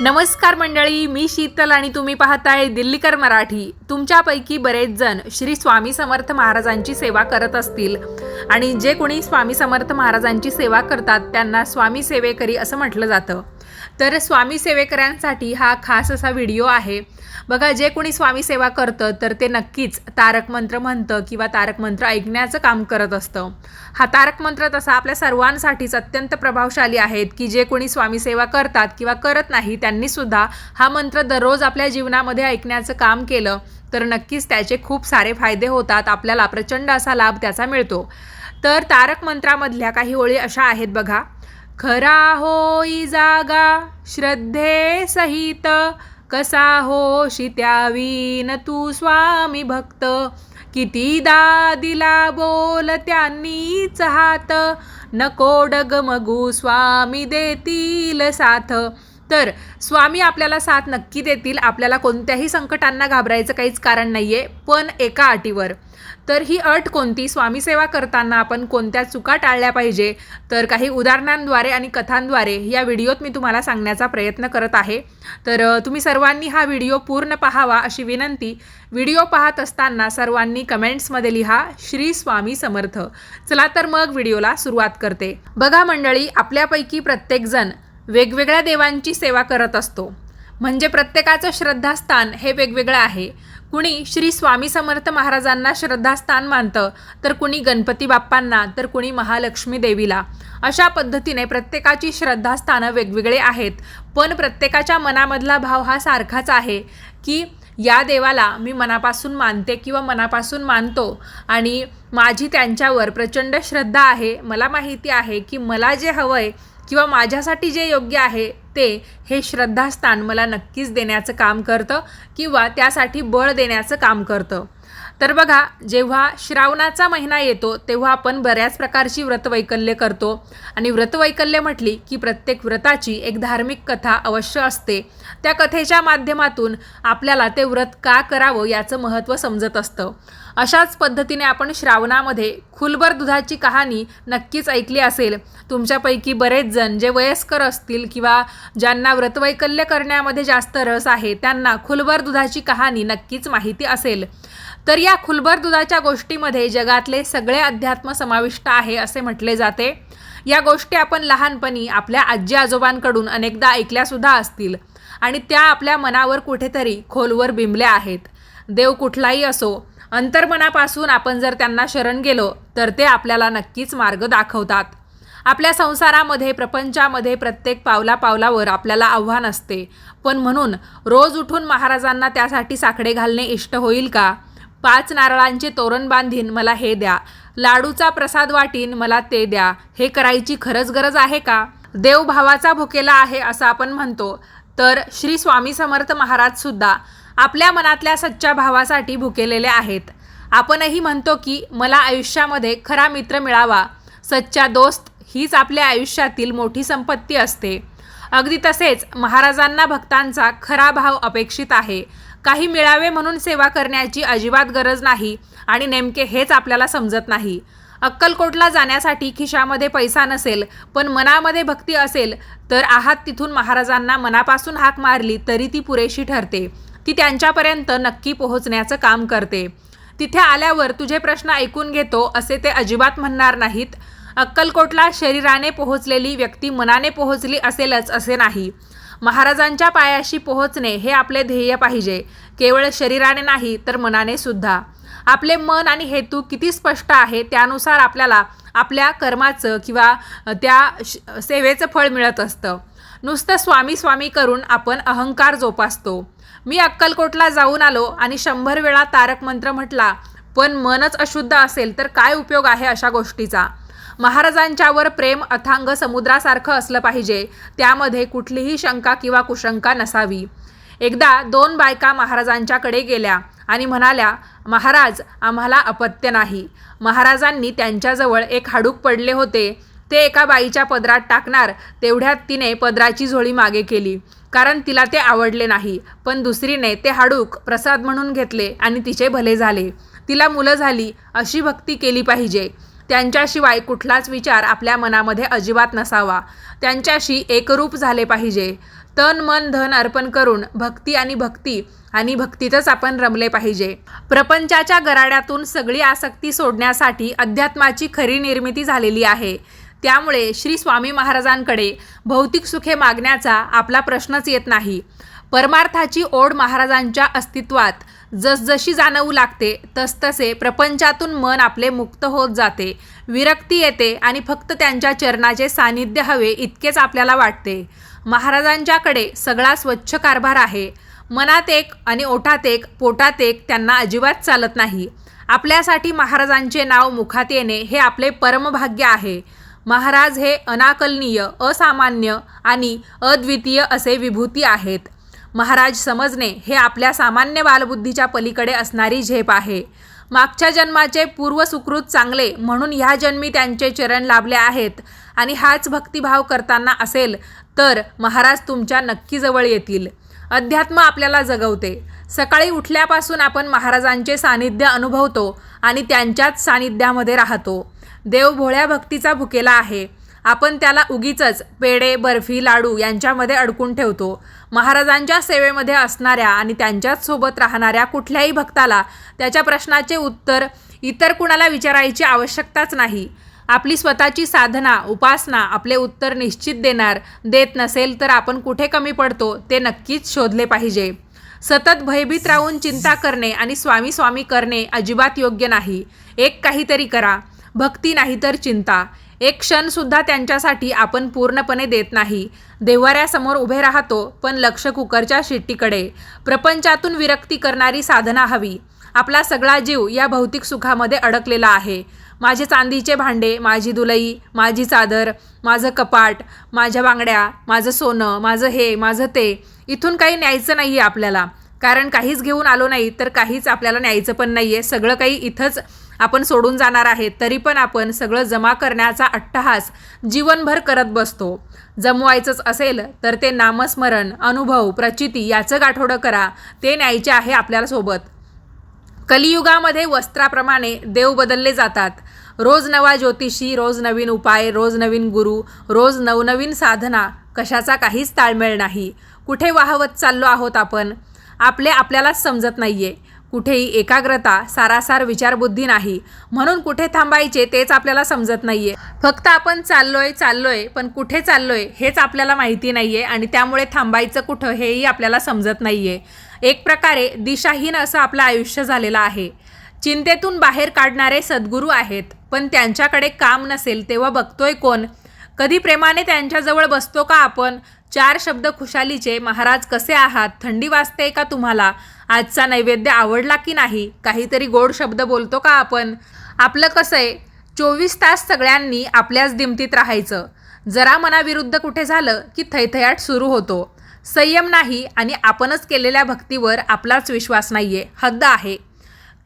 नमस्कार मंडळी मी शीतल आणि तुम्ही पाहताय दिल्लीकर मराठी. तुमच्यापैकी बरेच जण श्री स्वामी समर्थ महाराजांची सेवा करत असतील. आणि जे कोणी स्वामी समर्थ महाराजांची सेवा करतात त्यांना स्वामी सेवेकरी असं म्हटलं जातं. तर स्वामी सेवेकऱ्यांसाठी हा खास असा व्हिडिओ आहे. बघा जे कोणी स्वामी सेवा करतं तर ते नक्कीच तारक मंत्र म्हणतं किंवा तारक मंत्र ऐकण्याचं काम करत असतं. हा तारक मंत्र तसा आपल्या सर्वांसाठीच अत्यंत प्रभावशाली आहेत की जे कोणी स्वामी सेवा करतात किंवा करत नाही त्यांनीसुद्धा हा मंत्र दररोज आपल्या जीवनामध्ये ऐकण्याचं काम केलं तर नक्कीच त्याचे खूप सारे फायदे होतात आपल्याला प्रचंड असा लाभ त्याचा मिळतो. तर तारक मंत्रामधल्या काही ओळी अशा आहेत बघा. खरा होई जागा श्रद्धे सहित. कसा होशी त्यावीन तू स्वामी भक्त? कितीदा दिला बोल त्यांनीच हात. नको डगमगू स्वामी देतील साथ. तर स्वामी आपल्याला साथ नक्की देतील. आपल्याला कोणत्याही संकटांना घाबरायचं काहीच कारण नाही आहे पण एका अटीवर. तर ही अट कोणती? स्वामी सेवा करताना आपण कोणत्या चुका टाळल्या पाहिजे? तर काही उदाहरणांद्वारे आणि कथांद्वारे या व्हिडिओत मी तुम्हाला सांगण्याचा प्रयत्न करत आहे. तर तुम्ही सर्वांनी हा व्हिडिओ पूर्ण पाहावा अशी विनंती. व्हिडिओ पाहत असताना सर्वांनी कमेंट्समध्ये लिहा श्री स्वामी समर्थ. चला तर मग व्हिडिओला सुरुवात करते. बघा मंडळी आपल्यापैकी प्रत्येकजण वेगवेगळ्या देवांची सेवा करत असतो. म्हणजे प्रत्येकाचं श्रद्धास्थान हे वेगवेगळं आहे. कुणी श्री स्वामी समर्थ महाराजांना श्रद्धास्थान मानतं तर कुणी गणपती बाप्पांना तर कुणी महालक्ष्मी देवीला. अशा पद्धतीने प्रत्येकाची श्रद्धास्थानं वेगवेगळे आहेत. पण प्रत्येकाच्या मनामधला भाव हा सारखाच आहे की या देवाला मी मनापासून मानते किंवा मनापासून मानतो आणि माझी त्यांच्यावर प्रचंड श्रद्धा आहे. मला माहिती आहे की मला जे हवं आहे किंवा माझ्यासाठी जे योग्य आहे ते हे श्रद्धास्थान मला नक्कीच देण्याचं काम करतं किंवा त्यासाठी बळ देण्याचं काम करतं. तर बघा जेव्हा श्रावणाचा महिना येतो तेव्हा आपण बऱ्याच प्रकारची व्रतवैकल्य करतो. आणि व्रतवैकल्य म्हटली की प्रत्येक व्रताची एक धार्मिक कथा अवश्य असते. त्या कथेच्या माध्यमातून आपल्याला ते व्रत का करावं याचं महत्त्व समजत असतं. अशाच पद्धतीने आपण श्रावणामध्ये खुलबर दुधाची कहाणी नक्कीच ऐकली असेल. तुमच्यापैकी बरेच जण जे वयस्कर असतील किंवा ज्यांना व्रतवैकल्य करण्यामध्ये जास्त रस आहे त्यांना खुलबर दुधाची कहाणी नक्कीच माहिती असेल. तर या खुलबर दुधाच्या गोष्टीमध्ये जगातले सगळे अध्यात्म समाविष्ट आहे असे म्हटले जाते. या गोष्टी आपण लहानपणी आपल्या आजी आजोबांकडून अनेकदा ऐकल्यासुद्धा असतील आणि त्या आपल्या मनावर कुठेतरी खोलवर बिंबल्या आहेत. देव कुठलाही असो अंतर्मनापासून आपण जर त्यांना शरण गेलो तर ते आपल्याला नक्कीच मार्ग दाखवतात. आपल्या संसारामध्ये प्रपंचामध्ये प्रत्येक पावला पावलावर आपल्याला आव्हान असते. पण म्हणून रोज उठून महाराजांना त्यासाठी साकडे घालणे इष्ट होईल का? पाच नारळांचे तोरण बांधीन मला हे द्या. लाडूचा प्रसाद वाटीन मला ते द्या. हे करायची खरंच गरज आहे का? देवभावाचा भुकेला आहे असं आपण म्हणतो. तर श्री स्वामी समर्थ महाराज सुद्धा आपल्या मनातल्या सच्च्या भावासाठी भुकेलेले आहेत. आपणही म्हणतो की मला आयुष्यामध्ये खरा मित्र मिळावा. सच्चा दोस्त हीच आपल्या आयुष्यातील मोठी संपत्ती असते. अगदी तसेच महाराजांना भक्तांचा खरा भाव अपेक्षित आहे. काही मिळावे म्हणून सेवा करण्याची अजिबात गरज नाही आणि नेमके हेच आपल्याला समजत नाही. अक्कलकोटला जाण्यासाठी खिशामध्ये पैसा नसेल पण मनामध्ये भक्ती असेल तर आहात तिथून महाराजांना मनापासून हाक मारली तरी ती पुरेशी ठरते. ती त्यांच्यापर्यंत नक्की पोहोचण्याचं काम करते. तिथे आल्यावर तुझे प्रश्न ऐकून घेतो असे ते अजिबात म्हणणार नाहीत. अक्कलकोटला शरीराने पोहोचलेली व्यक्ती मनाने पोहोचली असेलच असे नाही. महाराजांच्या पायाशी पोहोचणे हे आपले ध्येय पाहिजे. केवळ शरीराने नाही तर मनाने सुद्धा. आपले मन आणि हेतू किती स्पष्ट आहे त्यानुसार आपल्याला आपल्या कर्माचं किंवा त्या श- सेवेचं फळ मिळत असतं. नुसतं स्वामी स्वामी करून आपण अहंकार जोपासतो. मी अक्कलकोटला जाऊन आलो आणि शंभर वेळा तारक मंत्र म्हटला पण मनच अशुद्ध असेल तर काय उपयोग आहे अशा गोष्टीचा? महाराजांच्यावर प्रेम अथांग समुद्रासारखं असलं पाहिजे. त्यामध्ये कुठलीही शंका किंवा कुशंका नसावी. एकदा दोन बायका महाराजांच्याकडे गेल्या आणि म्हणाल्या महाराज आम्हाला अपत्य नाही. महाराजांनी त्यांच्याजवळ एक हाडूक पडले होते. ते एका बाईच्या पदरात टाकणार तेवढ्यात तिने पदराची झोळी मागे केली. कारण तिला ते आवडले नाही. पण दुसरीने ते हाडूक प्रसाद म्हणून घेतले आणि तिचे भले झाले. तिला मुलं झाली अशी भक्ती केली पाहिजे. त्यांच्याशिवाय कुठलाच विचार आपल्या मनामध्ये अजिबात नसावा. त्यांच्याशी एकरूप झाले पाहिजे. तन मन धन अर्पण करून भक्ती आणि भक्ती आणि भक्तीतच आपण रमले पाहिजे. प्रपंचाच्या गराड्यातून सगळी आसक्ती सोडण्यासाठी अध्यात्माची खरी निर्मिती झालेली आहे. त्यामुळे श्री स्वामी महाराजांकडे भौतिक सुखे मागण्याचा आपला प्रश्नच येत नाही. परमार्थाची ओढ महाराजांच्या अस्तित्वात जसजशी जाणवू लागते तसतसे प्रपंचातून मन आपले मुक्त होत जाते. विरक्ती येते आणि फक्त त्यांच्या चरणाचे सानिध्य हवे इतकेच आपल्याला वाटते. महाराजांच्याकडे सगळा स्वच्छ कारभार आहे. मनात एक आणि ओठात एक पोटात एक त्यांना अजिबात चालत नाही. आपल्यासाठी महाराजांचे नाव मुखात येणे हे आपले परमभाग्य आहे. महाराज हे अनाकलनीय असामान्य आणि अद्वितीय असे विभूती आहेत. महाराज समजणे हे आपल्या सामान्य बालबुद्धीच्या पलीकडे असणारी झेप आहे. मागच्या जन्माचे पूर्व सुकृत चांगले म्हणून ह्या जन्मी त्यांचे चरण लाभले आहेत आणि हाच भक्तिभाव करताना असेल तर महाराज तुमच्या नक्की जवळ येतील. अध्यात्म आपल्याला जगवते. सकाळी उठल्यापासून आपण महाराजांचे सानिध्य अनुभवतो आणि त्यांच्याच सानिध्यामध्ये राहतो. देव भोळ्या भक्तीचा भुकेला आहे. आपण त्याला उगीचच पेढे बर्फी लाडू यांच्यामध्ये अडकून ठेवतो. महाराजांच्या सेवेमध्ये असणाऱ्या आणि त्यांच्याच सोबत राहणाऱ्या कुठल्याही भक्ताला त्याच्या प्रश्नाचे उत्तर इतर कुणाला विचारायची आवश्यकताच नाही. आपली स्वतःची साधना उपासना आपले उत्तर निश्चित देणार देत नसेल तर आपण कुठे कमी पडतो ते नक्कीच शोधले पाहिजे. सतत भयभीत राहून चिंता करणे आणि स्वामी स्वामी करणे अजिबात योग्य नाही. एक काहीतरी करा. भक्ती नाही तर चिंता. एक क्षणसुद्धा त्यांच्यासाठी आपण पूर्णपणे देत नाही. देव्हाऱ्यासमोर उभे राहतो पण लक्ष कुकरच्या शिट्टीकडे. प्रपंचातून विरक्ती करणारी साधना हवी. आपला सगळा जीव या भौतिक सुखामध्ये अडकलेला आहे. माझे चांदीचे भांडे माझी दुलई माझी चादर माझं कपाट माझ्या बांगड्या माझं सोनं माझं हे माझं ते इथून काही न्यायचं नाही आहे आपल्याला. कारण काहीच घेऊन आलो नाही तर काहीच आपल्याला न्यायचं पण नाही आहे सगळं काही इथंच आपण सोडून जाणार आहेत तरी पण आपण सगळं जमा करण्याचा अट्टहास जीवनभर करत बसतो. जमवायचंच असेल तर ते नामस्मरण अनुभव प्रचिती याचं गाठोडं करा. ते न्यायचे आहे आपल्याला सोबत. कलियुगामध्ये वस्त्राप्रमाणे देव बदलले जातात. रोज नवा ज्योतिषी रोज नवीन उपाय रोज नवीन गुरु रोज नवनवीन साधना कशाचा काहीच ताळमेळ नाही. कुठे वाहवत चाललो आहोत आपण? आपले आपल्यालाच समजत नाहीये. कुठेही एकाग्रता सारासार विचारबुद्धी नाही. म्हणून कुठे थांबायचे तेच आपल्याला समजत नाहीये. फक्त आपण चाललोय चाललोय पण कुठे चाललोय हेच आपल्याला माहिती नाहीये आणि त्यामुळे थांबायचं कुठं हेही आपल्याला समजत नाहीये. एक प्रकारे दिशाहीन असं आपलं आयुष्य झालेलं आहे. चिंतेतून बाहेर काढणारे सद्गुरू आहेत पण त्यांच्याकडे काम नसेल तेव्हा बघतोय कोण? कधी प्रेमाने त्यांच्याजवळ बसतो का आपण? चार शब्द खुशालीचे महाराज कसे आहात? थंडी वाजते का तुम्हाला? आजचा नैवेद्य आवडला की नाही? काहीतरी गोड शब्द बोलतो का आपण? आपलं कसं आहे? चोवीस तास सगळ्यांनी आपल्याच दिमतीत राहायचं. जरा मनाविरुद्ध कुठे झालं की थैथयाट सुरू होतो. संयम नाही आणि आपणच केलेल्या भक्तीवर आपलाच विश्वास नाही आहे हद्द आहे.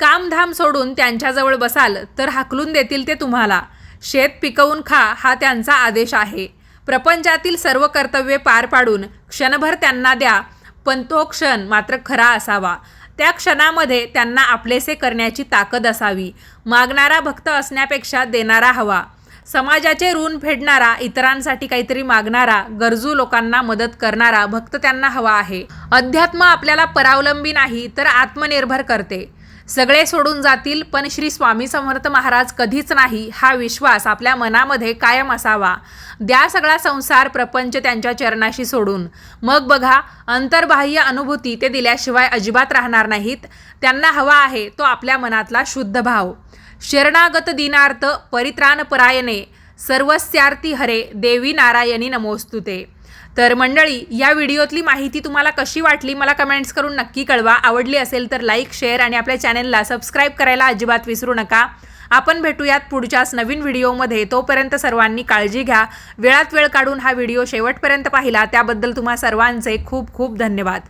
कामधाम सोडून त्यांच्याजवळ बसाल तर हाकलून देतील ते तुम्हाला. शेत पिकवून खा हा त्यांचा आदेश आहे. प्रपंचातील सर्व कर्तव्ये पार पाडून क्षणभर त्यांना द्या पण तो क्षण मात्र खरा असावा. त्या क्षणामध्ये त्यांना आपलेसे करण्याची ताकद असावी. मागणारा भक्त असण्यापेक्षा देणारा हवा. समाजाचे ऋण फेडणारा इतरांसाठी काहीतरी मागणारा गरजू लोकांना मदत करणारा भक्त त्यांना हवा आहे. अध्यात्म आपल्याला परावलंबी नाही तर आत्मनिर्भर करते. सगळे सोडून जातील पण श्री स्वामी समर्थ महाराज कधीच नाही हा विश्वास आपल्या मनामध्ये कायम असावा. द्या सगळा संसार प्रपंच त्यांच्या चरणाशी सोडून. मग बघा अंतर्बाह्य अनुभूती ते दिल्याशिवाय अजिबात राहणार नाहीत. त्यांना हवा आहे तो आपल्या मनातला शुद्ध भाव. शरणागत दिनार्थ परित्राणपरायणे. सर्वस्यार्थी हरे देवी नारायणी नमोस्तुते. तर मंडळी या व्हिडिओतली माहिती तुम्हाला कशी वाटली मला कमेंट्स करून नक्की कळवा. आवडली असेल तर लाईक शेअर आणि आपल्या चॅनलला सबस्क्राईब करायला अजिबात विसरू नका. आपण भेटूयात पुढच्याच नवीन व्हिडिओमध्ये. तोपर्यंत सर्वांनी काळजी घ्या. वेळात वेळ काढून हा व्हिडिओ शेवटपर्यंत पाहिला. त्याबद्दल तुम्हा सर्वांचे खूप खूप धन्यवाद.